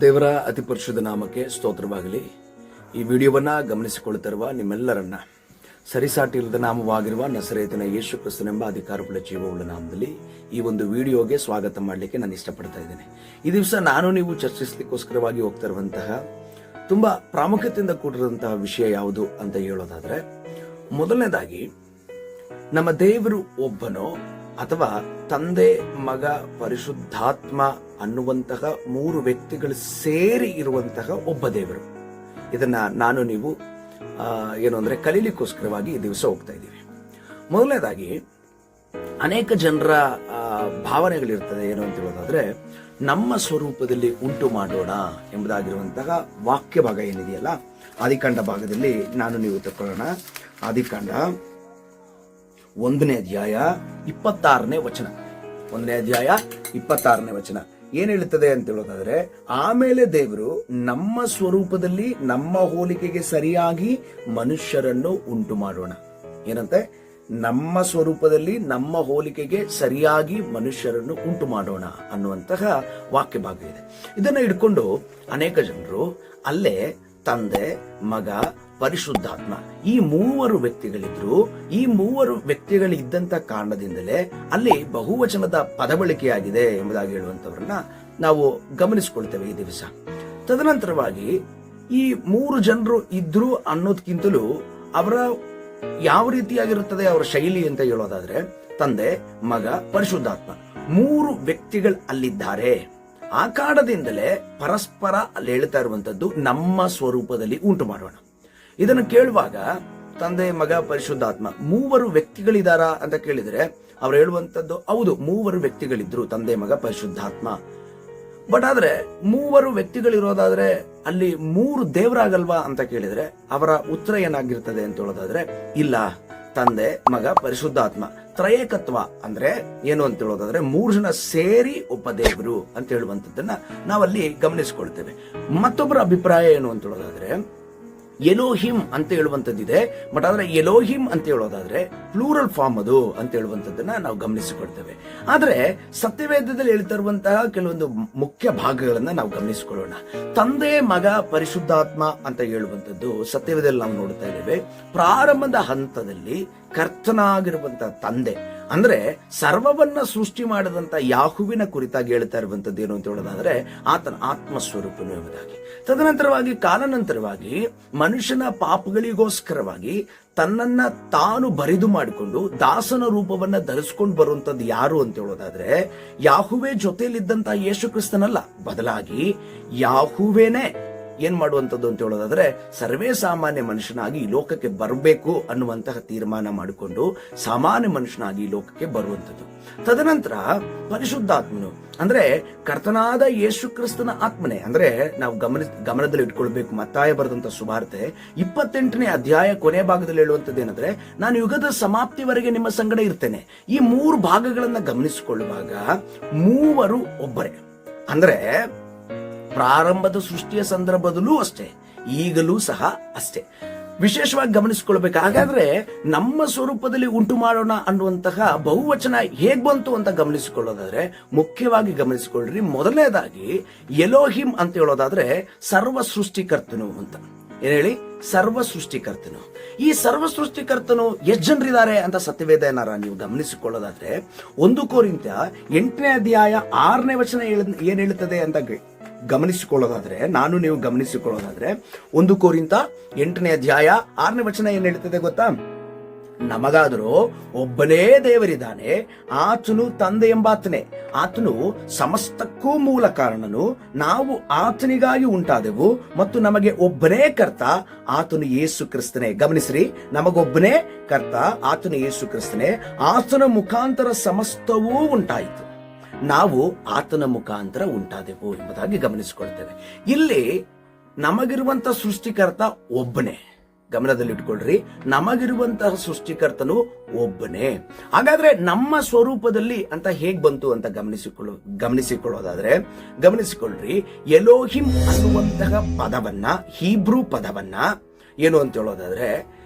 ದೇವರ ಅತಿ ಪರಿಶುದ್ಧ ನಾಮಕ್ಕೆ ಸ್ತೋತ್ರವಾಗಲಿ. ಈ ವಿಡಿಯೋವನ್ನು ಗಮನಿಸಿಕೊಳ್ಳುತ್ತಿರುವ ನಿಮ್ಮೆಲ್ಲರನ್ನ ಸರಿಸಾಟಿ ಇಲ್ಲದ ನಾಮವಾಗಿರುವ ನಸರೇತನ ಯೇಸು ಕ್ರಿಸ್ತನೆಂಬ ಅಧಿಕಾರವುಳ್ಳ ಜೀವವುಳ್ಳ ನಾಮದಲ್ಲಿ ಈ ಒಂದು ವಿಡಿಯೋಗೆ ಸ್ವಾಗತ ಮಾಡಲಿಕ್ಕೆ ನಾನು ಇಷ್ಟಪಡ್ತಾ ಇದ್ದೇನೆ. ಈ ದಿವಸ ನಾನು ನೀವು ಚರ್ಚಿಸಲಿಕ್ಕೋಸ್ಕರವಾಗಿ ಹೋಗ್ತಿರುವಂತಹ ತುಂಬಾ ಪ್ರಾಮುಖ್ಯತೆಯಿಂದ ಕೂಡಿರುವಂತಹ ವಿಷಯ ಯಾವುದು ಅಂತ ಹೇಳೋದಾದ್ರೆ, ಮೊದಲನೇದಾಗಿ ನಮ್ಮ ದೇವರು ಒಬ್ಬನೋ ಅಥವಾ ತಂದೆ, ಮಗ, ಪರಿಶುದ್ಧಾತ್ಮ ಅನ್ನುವಂತಹ ಮೂರು ವ್ಯಕ್ತಿಗಳು ಸೇರಿ ಇರುವಂತಹ ಒಬ್ಬ ದೇವರು. ಇದನ್ನ ನಾನು ನೀವು ಏನು ಅಂದ್ರೆ ಕಲೀಲಿಕ್ಕೋಸ್ಕರವಾಗಿ ಈ ದಿವಸ ಹೋಗ್ತಾ ಇದ್ದೀವಿ. ಮೊದಲನೇದಾಗಿ, ಅನೇಕ ಜನರ ಭಾವನೆಗಳಿರ್ತದೆ ಏನು ಅಂತ ಹೇಳೋದಾದ್ರೆ, ನಮ್ಮ ಸ್ವರೂಪದಲ್ಲಿ ಉಂಟು ಮಾಡೋಣ ಎಂಬುದಾಗಿರುವಂತಹ ವಾಕ್ಯ ಭಾಗ ಏನಿದೆಯಲ್ಲ ಆದಿಕಾಂಡ ಭಾಗದಲ್ಲಿ ನಾನು ನೀವು ತಕ್ಕೊಳ್ಳೋಣ. ಆದಿಕಾಂಡ ಒಂದನೇ ಅಧ್ಯಾಯ ಇಪ್ಪತ್ತಾರನೇ ವಚನ. ಒಂದನೇ ಅಧ್ಯಾಯ ಇಪ್ಪತ್ತಾರನೇ ವಚನ. ಏನ್ ಹೇಳುತ್ತದೆ ಅಂತ ಹೇಳೋದಾದ್ರೆ, ಆಮೇಲೆ ದೇವರು ನಮ್ಮ ಸ್ವರೂಪದಲ್ಲಿ ನಮ್ಮ ಹೋಲಿಕೆಗೆ ಸರಿಯಾಗಿ ಮನುಷ್ಯರನ್ನು ಉಂಟು ಮಾಡೋಣ. ಏನಂತೆ? ನಮ್ಮ ಸ್ವರೂಪದಲ್ಲಿ ನಮ್ಮ ಹೋಲಿಕೆಗೆ ಸರಿಯಾಗಿ ಮನುಷ್ಯರನ್ನು ಉಂಟು ಮಾಡೋಣ ಅನ್ನುವಂತಹ ವಾಕ್ಯ ಭಾಗ ಇದೆ. ಇದನ್ನ ಹಿಡ್ಕೊಂಡು ಅನೇಕ ಜನರು ಅಲ್ಲೇ ತಂದೆ, ಮಗ, ಪರಿಶುದ್ಧಾತ್ಮ. ಈ ಮೂವರು ವ್ಯಕ್ತಿಗಳಿದ್ರು, ಈ ಮೂವರು ವ್ಯಕ್ತಿಗಳಿದ್ದಂತ ಕಾರಣದಿಂದಲೇ ಅಲ್ಲಿ ಬಹುವಚನದ ಪದಬಳಕೆಯಾಗಿದೆ ಎಂಬುದಾಗಿ ಹೇಳುವಂತವರನ್ನ ನಾವು ಗಮನಿಸಿಕೊಳ್ತೇವೆ ಈ ದಿವಸ. ತದನಂತರವಾಗಿ ಈ ಮೂರು ಜನರು ಇದ್ರು ಅನ್ನೋದಕ್ಕಿಂತಲೂ ಅವರ ಯಾವ ರೀತಿಯಾಗಿರುತ್ತದೆ, ಅವರ ಶೈಲಿ ಅಂತ ಹೇಳೋದಾದ್ರೆ, ತಂದೆ, ಮಗ, ಪರಿಶುದ್ಧಾತ್ಮ. ಮೂರು ವ್ಯಕ್ತಿಗಳು ಅಲ್ಲಿದ್ದಾರೆ ಆ ಕಾರಣದಿಂದಲೇ ಪರಸ್ಪರ ಅಲ್ಲಿ ಹೇಳ್ತಾ ಇರುವಂತದ್ದು ನಮ್ಮ ಸ್ವರೂಪದಲ್ಲಿ ಉಂಟು ಮಾಡೋಣ. ಇದನ್ನು ಕೇಳುವಾಗ ತಂದೆ, ಮಗ, ಪರಿಶುದ್ಧಾತ್ಮ ಮೂವರು ವ್ಯಕ್ತಿಗಳಿದಾರ ಅಂತ ಕೇಳಿದ್ರೆ ಅವ್ರು ಹೇಳುವಂತದ್ದು ಹೌದು, ಮೂವರು ವ್ಯಕ್ತಿಗಳಿದ್ರು, ತಂದೆ, ಮಗ, ಪರಿಶುದ್ಧಾತ್ಮ. ಬಟ್ ಆದ್ರೆ ಮೂವರು ವ್ಯಕ್ತಿಗಳಿರೋದಾದ್ರೆ ಅಲ್ಲಿ ಮೂರು ದೇವರಾಗಲ್ವಾ ಅಂತ ಕೇಳಿದ್ರೆ ಅವರ ಉತ್ತರ ಏನಾಗಿರ್ತದೆ ಅಂತ ಹೇಳೋದಾದ್ರೆ ಇಲ್ಲ. ತಂದೆ, ಮಗ, ಪರಿಶುದ್ಧಾತ್ಮ, ತ್ರಯೇಕತ್ವ ಅಂದ್ರೆ ಏನು ಅಂತ ಹೇಳೋದಾದ್ರೆ ಮೂರು ಜನ ಸೇರಿ ಒಬ್ಬ ದೇವರು ಅಂತ ಹೇಳುವಂತದ್ದನ್ನ ನಾವಲ್ಲಿ ಗಮನಿಸಿಕೊಳ್ತೇವೆ. ಮತ್ತೊಬ್ಬರ ಅಭಿಪ್ರಾಯ ಏನು ಅಂತ ಹೇಳೋದಾದ್ರೆ ಎಲೋಹಿಮ್ ಅಂತ ಹೇಳುವಂತದ್ದಿದೆ ಬಟ್ ಆದ್ರೆ ಎಲೋಹಿಮ್ ಅಂತ ಹೇಳೋದಾದ್ರೆ ಪ್ಲೂರಲ್ ಫಾರ್ಮ್ ಅದು ಅಂತ ಹೇಳುವಂತದ್ದನ್ನ ನಾವು ಗಮನಿಸಿಕೊಳ್ತೇವೆ. ಆದ್ರೆ ಸತ್ಯವೇದದಲ್ಲಿ ಹೇಳ್ತಾ ಇರುವಂತಹ ಕೆಲವೊಂದು ಮುಖ್ಯ ಭಾಗಗಳನ್ನ ನಾವು ಗಮನಿಸಿಕೊಳ್ಳೋಣ. ತಂದೆ, ಮಗ, ಪರಿಶುದ್ಧಾತ್ಮ ಅಂತ ಹೇಳುವಂತದ್ದು ಸತ್ಯವೇದದಲ್ಲಿ ನಾವು ನೋಡ್ತಾ ಇದ್ದೇವೆ. ಪ್ರಾರಂಭದ ಹಂತದಲ್ಲಿ ಕರ್ತನಾಗಿರುವಂತಹ ತಂದೆ ಅಂದ್ರೆ ಸರ್ವವನ್ನ ಸೃಷ್ಟಿ ಮಾಡಿದಂತ ಯಾಹುವಿನ ಕುರಿತಾಗಿ ಹೇಳ್ತಾ ಇರುವಂತದ್ದು ಏನು ಅಂತ ಹೇಳೋದಾದ್ರೆ ಆತನ ಆತ್ಮ ಸ್ವರೂಪನು ಎಂಬುದಾಗಿ. ತದನಂತರವಾಗಿ ಕಾಲಾನಂತರವಾಗಿ ಮನುಷ್ಯನ ಪಾಪಗಳಿಗೋಸ್ಕರವಾಗಿ ತನ್ನನ್ನ ತಾನು ಬರಿದು ಮಾಡಿಕೊಂಡು ದಾಸನ ರೂಪವನ್ನ ಧರಿಸ್ಕೊಂಡು ಬರುವಂತದ್ದು ಯಾರು ಅಂತ ಹೇಳೋದಾದ್ರೆ ಯಾಹುವೆ ಜೊತೆಯಲ್ಲಿದ್ದಂತ ಯೇಸು ಕ್ರಿಸ್ತನಲ್ಲ. ಬದಲಾಗಿ ಯಾಹುವೇನೆ ಏನ್ ಮಾಡುವಂಥದ್ದು ಅಂತ ಹೇಳೋದಾದ್ರೆ, ಸರ್ವೇ ಸಾಮಾನ್ಯ ಮನುಷ್ಯನಾಗಿ ಈ ಲೋಕಕ್ಕೆ ಬರಬೇಕು ಅನ್ನುವಂತಹ ತೀರ್ಮಾನ ಮಾಡಿಕೊಂಡು ಸಾಮಾನ್ಯ ಮನುಷ್ಯನಾಗಿ ಈ ಲೋಕಕ್ಕೆ ಬರುವಂಥದ್ದು. ತದನಂತರ ಪರಿಶುದ್ಧಾತ್ಮನು, ಅಂದ್ರೆ ಕರ್ತನಾದ ಯೇಸು ಕ್ರಿಸ್ತನ ಆತ್ಮನೆ, ಅಂದ್ರೆ ನಾವು ಗಮನ, ಗಮನದಲ್ಲಿ ಇಟ್ಕೊಳ್ಬೇಕು ಮತ್ತಾಯ ಬರೆದಂತ ಸುವಾರ್ತೆ ಇಪ್ಪತ್ತೆಂಟನೇ ಅಧ್ಯಾಯ ಕೊನೆ ಭಾಗದಲ್ಲಿ ಹೇಳುವಂತದ್ದು ಏನಂದ್ರೆ, ನಾನು ಯುಗದ ಸಮಾಪ್ತಿವರೆಗೆ ನಿಮ್ಮ ಸಂಗಡ ಇರ್ತೇನೆ. ಈ ಮೂರು ಭಾಗಗಳನ್ನ ಗಮನಿಸಿಕೊಳ್ಳುವಾಗ ಮೂವರು ಒಬ್ಬರೇ. ಅಂದ್ರೆ ಪ್ರಾರಂಭದ ಸೃಷ್ಟಿಯ ಸಂದರ್ಭದಲ್ಲೂ ಅಷ್ಟೇ, ಈಗಲೂ ಸಹ ಅಷ್ಟೇ. ವಿಶೇಷವಾಗಿ ಗಮನಿಸಿಕೊಳ್ಬೇಕು. ಹಾಗಾದ್ರೆ ನಮ್ಮ ಸ್ವರೂಪದಲ್ಲಿ ಉಂಟು ಮಾಡೋಣ ಅನ್ನುವಂತಹ ಬಹುವಚನ ಹೇಗ್ ಬಂತು ಅಂತ ಗಮನಿಸಿಕೊಳ್ಳೋದಾದ್ರೆ, ಮುಖ್ಯವಾಗಿ ಗಮನಿಸಿಕೊಳ್ಳ್ರಿ ಮೊದಲನೇದಾಗಿ, ಎಲೋಹಿಮ್ ಅಂತ ಹೇಳೋದಾದ್ರೆ ಸರ್ವ ಸೃಷ್ಟಿಕರ್ತನು ಅಂತ. ಏನ್ ಹೇಳಿ? ಸರ್ವ ಸೃಷ್ಟಿಕರ್ತನು ಈ ಸರ್ವ ಸೃಷ್ಟಿಕರ್ತನು ಎಷ್ಟು ಜನರಿದ್ದಾರೆ ಅಂತ ಸತ್ಯವೇದ ಏನಾರ ನೀವು ಗಮನಿಸಿಕೊಳ್ಳೋದಾದ್ರೆ, ಒಂದು ಕೋರಿಂತ ಎಂಟನೇ ಅಧ್ಯಾಯ ಆರನೇ ವಚನ ಏನ್ ಹೇಳುತ್ತದೆ ಅಂತ ಗಮನಿಸಿಕೊಳ್ಳೋದಾದ್ರೆ, ನಾನು ನೀವು ಗಮನಿಸಿಕೊಳ್ಳೋದಾದ್ರೆ, ಒಂದು ಕೋರಿಂತ ಎಂಟನೇ ಅಧ್ಯಾಯ ಆರನೇ ವಚನ ಏನ್ ಹೇಳ್ತದೆ ಗೊತ್ತಾ? ನಮಗಾದರೂ ಒಬ್ಬನೇ ದೇವರಿದ್ದಾನೆ, ಆತನು ತಂದೆ ಎಂಬಾತನೇ. ಆತನು ಸಮಸ್ತಕ್ಕೂ ಮೂಲ ಕಾರಣನು, ನಾವು ಆತನಿಗಾಗಿ ಉಂಟಾದೆವು ಮತ್ತು ನಮಗೆ ಒಬ್ಬನೇ ಕರ್ತ, ಆತನು ಯೇಸು ಕ್ರಿಸ್ತನೇ. ಗಮನಿಸ್ರಿ, ನಮಗೊಬ್ಬನೇ ಕರ್ತ, ಆತನು ಯೇಸು ಕ್ರಿಸ್ತನೇ. ಆತನ ಮುಖಾಂತರ ಸಮಸ್ತವೂ ಉಂಟಾಯಿತು. ನಾವು ಆತನ ಮುಖಾಂತರ ಉಂಟಾದೆವು ಎಂಬುದಾಗಿ ಗಮನಿಸಿಕೊಳ್ತೇವೆ ಇಲ್ಲಿ ನಮಗಿರುವಂತ ಸೃಷ್ಟಿಕರ್ತ ಒಬ್ಬನೇ. ಗಮನದಲ್ಲಿಟ್ಕೊಳ್ರಿ ನಮಗಿರುವಂತಹ ಸೃಷ್ಟಿಕರ್ತನು ಒಬ್ಬನೇ. ಹಾಗಾದ್ರೆ ನಮ್ಮ ಸ್ವರೂಪದಲ್ಲಿ ಅಂತ ಹೇಗ್ ಬಂತು ಅಂತ ಗಮನಿಸಿಕೊಳ್ಳು, ಗಮನಿಸಿಕೊಳ್ಳೋದಾದ್ರೆ, ಗಮನಿಸಿಕೊಳ್ಳ್ರಿ ಎಲೋಹಿಮ್ ಅನ್ನುವಂತಹ ಪದವನ್ನ, ಹೀಬ್ರೂ ಪದವನ್ನ ಏನು ಅಂತ ಹೇಳೋದಾದ್ರೆ,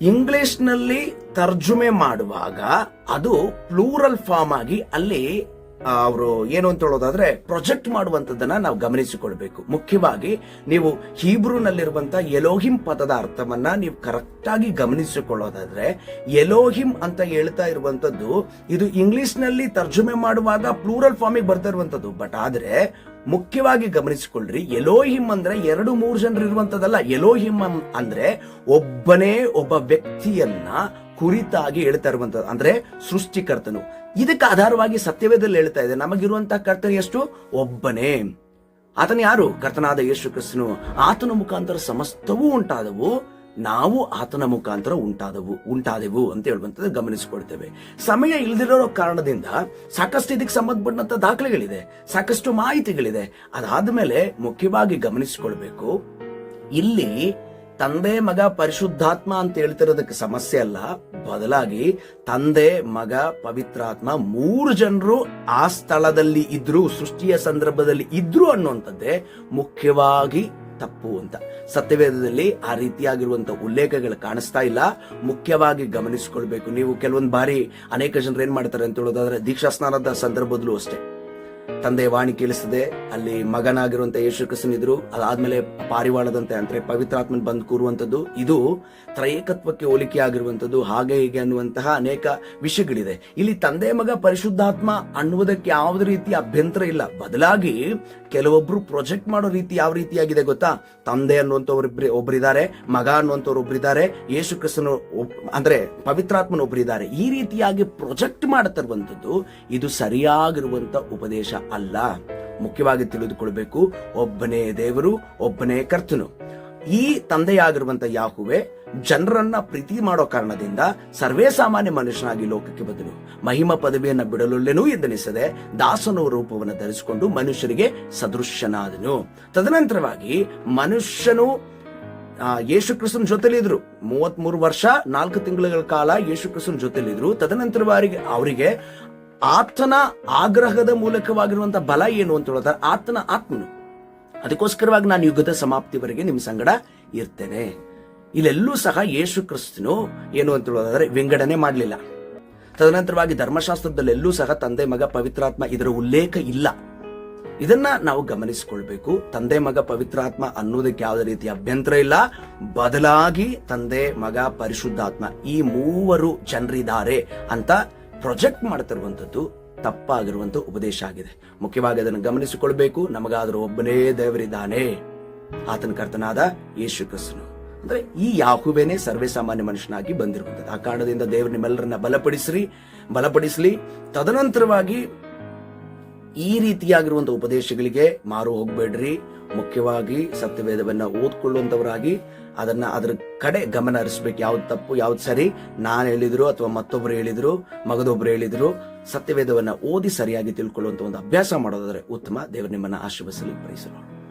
ಇಂಗ್ಲಿಷ್ನಲ್ಲಿ ತರ್ಜುಮೆ ಮಾಡುವಾಗ ಅದು ಪ್ಲೂರಲ್ ಫಾರ್ಮ್ ಆಗಿ ಅಲ್ಲಿ ಅವರು ಏನು ಅಂತ ಹೇಳೋದಾದ್ರೆ ಪ್ರೊಜೆಕ್ಟ್ ಮಾಡುವಂತದನ್ನ ನಾವು ಗಮನಿಸಿಕೊಳ್ಬೇಕು. ಮುಖ್ಯವಾಗಿ ನೀವು ಹೀಬ್ರೂನಲ್ಲಿರುವಂತಹ ಯಲೋಹಿಂ ಪದದ ಅರ್ಥವನ್ನ ನೀವು ಕರೆಕ್ಟ್ ಆಗಿ ಗಮನಿಸಿಕೊಳ್ಳೋದಾದ್ರೆ ಯಲೋಹಿಂ ಅಂತ ಹೇಳ್ತಾ ಇರುವಂತದ್ದು ಇದು ಇಂಗ್ಲಿಷ್ನಲ್ಲಿ ತರ್ಜುಮೆ ಮಾಡುವಾಗ ಪ್ಲೂರಲ್ ಫಾರ್ಮಿಗೆ ಬರ್ತಾ ಇರುವಂತದ್ದು ಬಟ್ ಆದ್ರೆ ಮುಖ್ಯವಾಗಿ ಗಮನಿಸಿಕೊಳ್ಳ್ರಿ ಯಲೋಹಿಂ ಅಂದ್ರೆ ಎರಡು ಮೂರು ಜನರು ಇರುವಂತದಲ್ಲ ಯಲೋಹಿಂ ಅಂದ್ರೆ ಒಬ್ಬನೇ ಒಬ್ಬ ವ್ಯಕ್ತಿಯನ್ನ ಕುರಿತಾಗಿ ಹೇಳ್ತಾ ಇರುವಂತದ್ದು. ಅಂದ್ರೆ ಸೃಷ್ಟಿಕರ್ತನು. ಇದಕ್ಕೆ ಆಧಾರವಾಗಿ ಸತ್ಯವೇದಲ್ಲಿ ಹೇಳ್ತಾ ಇದೆ, ನಮಗಿರುವಂತಹ ಕರ್ತನ ಎಷ್ಟು? ಒಬ್ಬನೇ. ಆತನ ಯಾರು? ಕರ್ತನಾದ ಯೇಸು ಕ್ರಿಸ್ತನು. ಆತನ ಮುಖಾಂತರ ಸಮಸ್ತವೂ ಉಂಟಾದವು. ನಾವು ಆತನ ಮುಖಾಂತರ ಉಂಟಾದವು, ಉಂಟಾದೆವು ಅಂತ ಹೇಳುವಂಥದ್ದು ಗಮನಿಸಿಕೊಳ್ತೇವೆ. ಸಮಯ ಇಲ್ದಿರೋ ಕಾರಣದಿಂದ ಸಾಕಷ್ಟು ಇದಕ್ಕೆ ಸಂಬಂಧಪಟ್ಟಂತ ದಾಖಲೆಗಳಿದೆ, ಸಾಕಷ್ಟು ಮಾಹಿತಿಗಳಿದೆ. ಅದಾದ್ಮೇಲೆ ಮುಖ್ಯವಾಗಿ ಗಮನಿಸಿಕೊಳ್ಬೇಕು, ಇಲ್ಲಿ ತಂದೆ ಮಗ ಪರಿಶುದ್ಧಾತ್ಮ ಅಂತ ಹೇಳ್ತಿರೋದಕ್ಕೆ ಸಮಸ್ಯೆ ಅಲ್ಲ. ಬದಲಾಗಿ ತಂದೆ, ಮಗ, ಪವಿತ್ರಾತ್ಮ ಮೂರು ಜನರು ಆ ಸ್ಥಳದಲ್ಲಿ ಇದ್ರು, ಸೃಷ್ಟಿಯ ಸಂದರ್ಭದಲ್ಲಿ ಇದ್ರು ಅನ್ನುವಂಥದ್ದೇ ಮುಖ್ಯವಾಗಿ ತಪ್ಪು ಅಂತ. ಸತ್ಯವೇದದಲ್ಲಿ ಆ ರೀತಿಯಾಗಿರುವಂತ ಉಲ್ಲೇಖಗಳು ಕಾಣಿಸ್ತಾ ಇಲ್ಲ. ಮುಖ್ಯವಾಗಿ ಗಮನಿಸಿಕೊಳ್ಬೇಕು. ನೀವು ಕೆಲವೊಂದು ಬಾರಿ ಅನೇಕ ಜನರು ಏನ್ ಮಾಡ್ತಾರೆ ಅಂತ ಹೇಳೋದಾದ್ರೆ ದೀಕ್ಷಾ ಸ್ನಾನದ ಸಂದರ್ಭದಲ್ಲೂ ಅಷ್ಟೇ. ತಂದೆ ವಾಣಿ ಕೇಳಿಸ್ತದೆ ಅಲ್ಲಿ ಮಗನಾಗಿರುವಂತ ಯೇಸು ಕ್ರಿಸ್ತನಿದ್ರು ಅದಾದ್ಮೇಲೆ ಪಾರಿವಾಳದಂತೆ, ಅಂದ್ರೆ ಪವಿತ್ರಾತ್ಮನ್ ಬಂದು ಕೂರುವಂತದ್ದು ಇದು ತ್ರಯಕತ್ವಕ್ಕೆ ಹೋಲಿಕೆ ಆಗಿರುವಂತದ್ದು ಹಾಗೆ ಹೀಗೆ ಅನ್ನುವಂತಹ ಅನೇಕ ವಿಷಯಗಳಿದೆ. ಇಲ್ಲಿ ತಂದೆ ಮಗ ಪರಿಶುದ್ಧಾತ್ಮ ಅನ್ನುವುದಕ್ಕೆ ಯಾವುದೇ ರೀತಿಯ ಅಭ್ಯಂತರ ಇಲ್ಲ. ಬದಲಾಗಿ ಕೆಲವೊಬ್ರು ಪ್ರೊಜೆಕ್ಟ್ ಮಾಡೋ ರೀತಿ ಯಾವ ರೀತಿಯಾಗಿದೆ ಗೊತ್ತಾ? ತಂದೆ ಅನ್ನುವಂಥವ್ರು ಒಬ್ಬರಿದ್ದಾರೆ ಮಗ ಅನ್ನುವಂಥವ್ರು ಒಬ್ಬರಿದ್ದಾರೆ ಯೇಸು ಕ್ರಿಸ್ತನು ಅಂದ್ರೆ ಪವಿತ್ರಾತ್ಮನ ಒಬ್ಬರಿದ್ದಾರೆ ಈ ರೀತಿಯಾಗಿ ಪ್ರೊಜೆಕ್ಟ್ ಮಾಡುತ್ತಿರುವಂತದ್ದು ಇದು ಸರಿಯಾಗಿರುವಂತ ಉಪದೇಶ. ಅಲ್ಲ. ಮುಖ್ಯವಾಗಿ ತಿಳಿದುಕೊಳ್ಬೇಕು, ಒಬ್ಬನೇ ದೇವರು, ಒಬ್ಬನೇ ಕರ್ತನು. ಈ ತಂದೆಯಾಗಿರುವಂತ ಯಾಹುವೆ ಜನರನ್ನ ಪ್ರೀತಿ ಮಾಡೋ ಕಾರಣದಿಂದ ಸರ್ವೇ ಸಾಮಾನ್ಯ ಮನುಷ್ಯನಾಗಿ ಲೋಕಕ್ಕೆ ಬದಲು ಮಹಿಮ ಪದವಿಯನ್ನ ಬಿಡಲೊಲ್ಲೆನೂ ಎಂದೆನಿಸದೆ ದಾಸನ ರೂಪವನ್ನು ಧರಿಸಿಕೊಂಡು ಮನುಷ್ಯರಿಗೆ ಸದೃಶ್ಯನಾದನು. ತದನಂತರವಾಗಿ ಮನುಷ್ಯನು ಯೇಸು ಕೃಷ್ಣನ್ ಜೊತೆಲಿದ್ರು. ಮೂವತ್ತ್ ಮೂರು ವರ್ಷ, ನಾಲ್ಕು ತಿಂಗಳ ಕಾಲ ಯೇಸು ಕೃಷ್ಣನ್ ಜೊತೆಲಿದ್ರು. ತದನಂತರವಾಗಿ ಅವರಿಗೆ ಆತನ ಆಗ್ರಹದ ಮೂಲಕವಾಗಿರುವಂತಹ ಬಲ ಏನು ಅಂತ ಹೇಳ್ತಾರೆ ಆತನ ಆತ್ಮನು. ಅದಕ್ಕೋಸ್ಕರವಾಗಿ ನಾನು ಯುಗದ ಸಮಾಪ್ತಿವರೆಗೆ ನಿಮ್ಮ ಸಂಗಡ ಇರ್ತೇನೆ. ಇಲ್ಲೆಲ್ಲೂ ಸಹ ಯೇಸು ಕ್ರಿಸ್ತನು ಏನು ಅಂತ ಹೇಳೋದಾದ್ರೆ ವಿಂಗಡಣೆ ಮಾಡಲಿಲ್ಲ. ತದನಂತರವಾಗಿ ಧರ್ಮಶಾಸ್ತ್ರದಲ್ಲೆಲ್ಲೂ ಸಹ ತಂದೆ, ಮಗ, ಪವಿತ್ರಾತ್ಮ ಇದರ ಉಲ್ಲೇಖ ಇಲ್ಲ. ಇದನ್ನ ನಾವು ಗಮನಿಸಿಕೊಳ್ಬೇಕು. ತಂದೆ, ಮಗ, ಪವಿತ್ರಾತ್ಮ ಅನ್ನೋದಕ್ಕೆ ಯಾವುದೇ ರೀತಿಯ ಅಭ್ಯಂತರ ಇಲ್ಲ. ಬದಲಾಗಿ ತಂದೆ, ಮಗ, ಪರಿಶುದ್ಧಾತ್ಮ ಈ ಮೂವರು ಜನರಿದ್ದಾರೆ ಅಂತ ಪ್ರೊಜೆಕ್ಟ್ ಮಾಡ್ತಿರುವಂಥದ್ದು ತಪ್ಪಾಗಿರುವಂತ ಉಪದೇಶ ಆಗಿದೆ. ಮುಖ್ಯವಾಗಿ ಅದನ್ನು ಗಮನಿಸಿಕೊಳ್ಬೇಕು. ನಮಗಾದರೂ ಒಬ್ಬನೇ ದೇವರಿದ್ದಾನೆ. ಆತನ ಕರ್ತನಾದ ಯೇಸು ಕ್ರಿಸ್ತನು. ಅಂದ್ರೆ ಈ ಯಾಹುವೇನೆ ಸರ್ವೇ ಸಾಮಾನ್ಯ ಮನುಷ್ಯನಾಗಿ ಬಂದಿರುವಂತದ್ದು ಆ ಕಾರಣದಿಂದ ದೇವರು ನಿಮ್ಮೆಲ್ಲರನ್ನ ಬಲಪಡಿಸ್ರಿ, ಬಲಪಡಿಸಲಿ. ತದನಂತರವಾಗಿ ಈ ರೀತಿಯಾಗಿರುವಂತಹ ಉಪದೇಶಗಳಿಗೆ ಮಾರು ಹೋಗ್ಬೇಡ್ರಿ. ಮುಖ್ಯವಾಗಿ ಸತ್ಯವೇದವನ್ನ ಓದ್ಕೊಳ್ಳುವಂತವರಾಗಿ ಅದನ್ನ ಅದ್ರ ಕಡೆ ಗಮನ ಹರಿಸ್ಬೇಕು. ಯಾವ್ದು ತಪ್ಪು, ಯಾವ್ದು ಸರಿ ನಾನು ಹೇಳಿದ್ರು ಅಥವಾ ಮತ್ತೊಬ್ರು ಹೇಳಿದ್ರು, ಮಗದೊಬ್ರು ಹೇಳಿದ್ರು, ಸತ್ಯವೇದವನ್ನ ಓದಿ ಸರಿಯಾಗಿ ತಿಳ್ಕೊಳ್ಳುವಂತ ಒಂದು ಅಭ್ಯಾಸ ಮಾಡೋದಾದ್ರೆ ಉತ್ತಮ. ದೇವರು ನಿಮ್ಮನ್ನ ಆಶೀರ್ವಸಲಿ ಪ್ರೈಸಲು